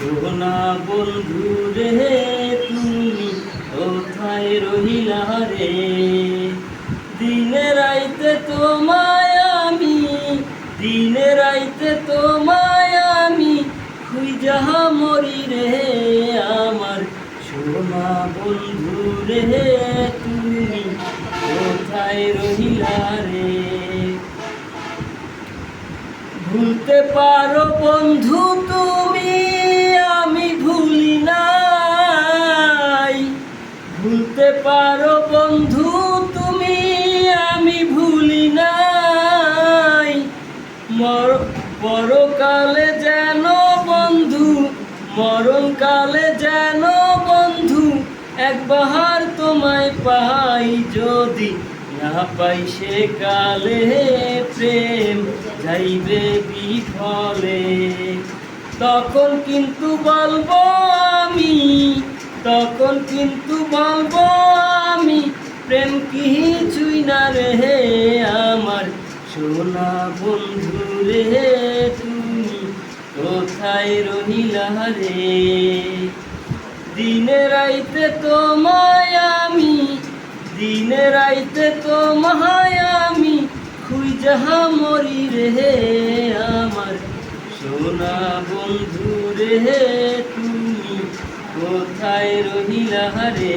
সোনা বন্ধু রে, তুমি কোথায় রহিলা রে? দিনে রাইতে তোমায় আমি, দিনে রাইতে তোমায় আমি খুঁজা মরি রে আমার। সোনা বন্ধু রে, তুমি কোথায় রহিলা রে? ভুলতে পারো বন্ধু পারো বন্ধু, তুমি আমি ভুলি নাই। মর, পরকালে যেন বন্ধু, মরণকালে যেন বন্ধু একবার তোমায় পাই যদি না পাই সে কালে প্রেম, যাইবে বিফলে। তখন কিন্তু বলব আমি তখন কিন্তু বলব আমি প্রেম কিছুই না রে আমার। সোনা বন্ধু রে তুমি কোথায় রহিলা রে? দিনে রাইতে তোমায় আমি, দিনে রাইতে তোমায় আমি খুঁজা মরি রে আমার। সোনা বন্ধু রে তুমি কোথায় রহিলা রে